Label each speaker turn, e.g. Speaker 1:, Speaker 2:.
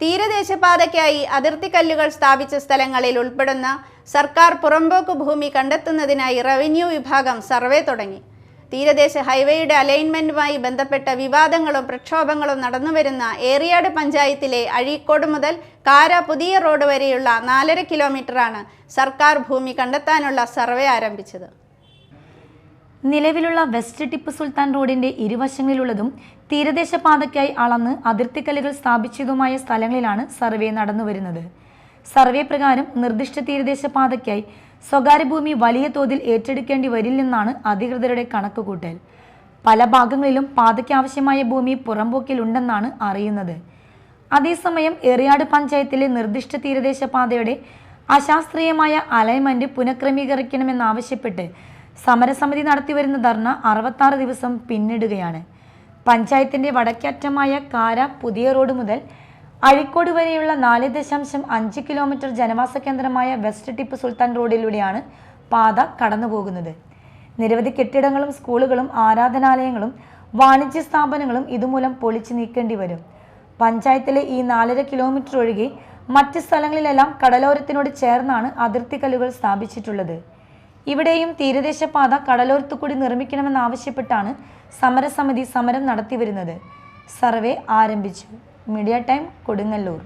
Speaker 1: തീരദേശപാതയ്ക്കായി അതിർത്തി കല്ലുകൾ സ്ഥാപിച്ച സ്ഥലങ്ങളിൽ ഉൾപ്പെടുന്ന സർക്കാർ പുറമ്പോക്ക് ഭൂമി കണ്ടെത്തുന്നതിനായി റവന്യൂ വിഭാഗം സർവേ തുടങ്ങി. തീരദേശ ഹൈവേയുടെ അലൈൻമെന്റുമായി ബന്ധപ്പെട്ട വിവാദങ്ങളും പ്രക്ഷോഭങ്ങളും നടന്നുവരുന്ന ഏറിയാട് പഞ്ചായത്തിലെ അഴീക്കോട് മുതൽ കാര പുതിയ റോഡ് വരെയുള്ള നാലര കിലോമീറ്ററാണ് സർക്കാർ ഭൂമി കണ്ടെത്താനുള്ള സർവേ ആരംഭിച്ചത്.
Speaker 2: നിലവിലുള്ള വെസ്റ്റ് ടിപ്പു സുൽത്താൻ റോഡിന്റെ ഇരുവശങ്ങളിലുള്ളതും തീരദേശ പാതയ്ക്കായി അളന്ന് അതിർത്തിക്കല്ലുകൾ സ്ഥാപിച്ചതുമായ സ്ഥലങ്ങളിലാണ് സർവേ നടന്നുവരുന്നത് സർവേ പ്രകാരം നിർദ്ദിഷ്ട തീരദേശ പാതയ്ക്കായി സ്വകാര്യ ഭൂമി വലിയ തോതിൽ ഏറ്റെടുക്കേണ്ടി വരില്ലെന്നാണ് അധികൃതരുടെ കണക്കുകൂട്ടൽ. പല ഭാഗങ്ങളിലും പാതയ്ക്ക് ആവശ്യമായ ഭൂമി പുറമ്പോക്കിലുണ്ടെന്നാണ് അറിയുന്നത്. അതേസമയം എറിയാട് പഞ്ചായത്തിലെ നിർദ്ദിഷ്ട തീരദേശ പാതയുടെ അശാസ്ത്രീയമായ അലൈൻമെന്റ് പുനഃക്രമീകരിക്കണമെന്നാവശ്യപ്പെട്ട് സമരസമിതി നടത്തിവരുന്ന ധർണ അറുപത്താറ് ദിവസം പിന്നിടുകയാണ്. പഞ്ചായത്തിന്റെ വടക്കേറ്റമായ കാര പുതിയ റോഡ് മുതൽ അഴിക്കോട് വരെയുള്ള നാല് ദശാംശം അഞ്ച് കിലോമീറ്റർ ജനവാസ കേന്ദ്രമായ വെസ്റ്റ് ടിപ്പ് സുൽത്താൻ റോഡിലൂടെയാണ് പാത കടന്നുപോകുന്നത്. നിരവധി കെട്ടിടങ്ങളും സ്കൂളുകളും ആരാധനാലയങ്ങളും വാണിജ്യ സ്ഥാപനങ്ങളും ഇതുമൂലം പൊളിച്ചു നീക്കേണ്ടി വരും. പഞ്ചായത്തിലെ ഈ നാലര കിലോമീറ്റർ ഒഴികെ മറ്റ് സ്ഥലങ്ങളിലെല്ലാം കടലോരത്തിനോട് ചേർന്നാണ് അതിർത്തി കല്ലുകൾ സ്ഥാപിച്ചിട്ടുള്ളത്. ഇവിടെയും തീരദേശ പാത കടലോരത്തു കൂടി നിർമ്മിക്കണമെന്നാവശ്യപ്പെട്ടാണ് സമരസമിതി സമരം നടത്തിവരുന്നത്. സർവേ ആരംഭിച്ചു. Media time Kodungallur.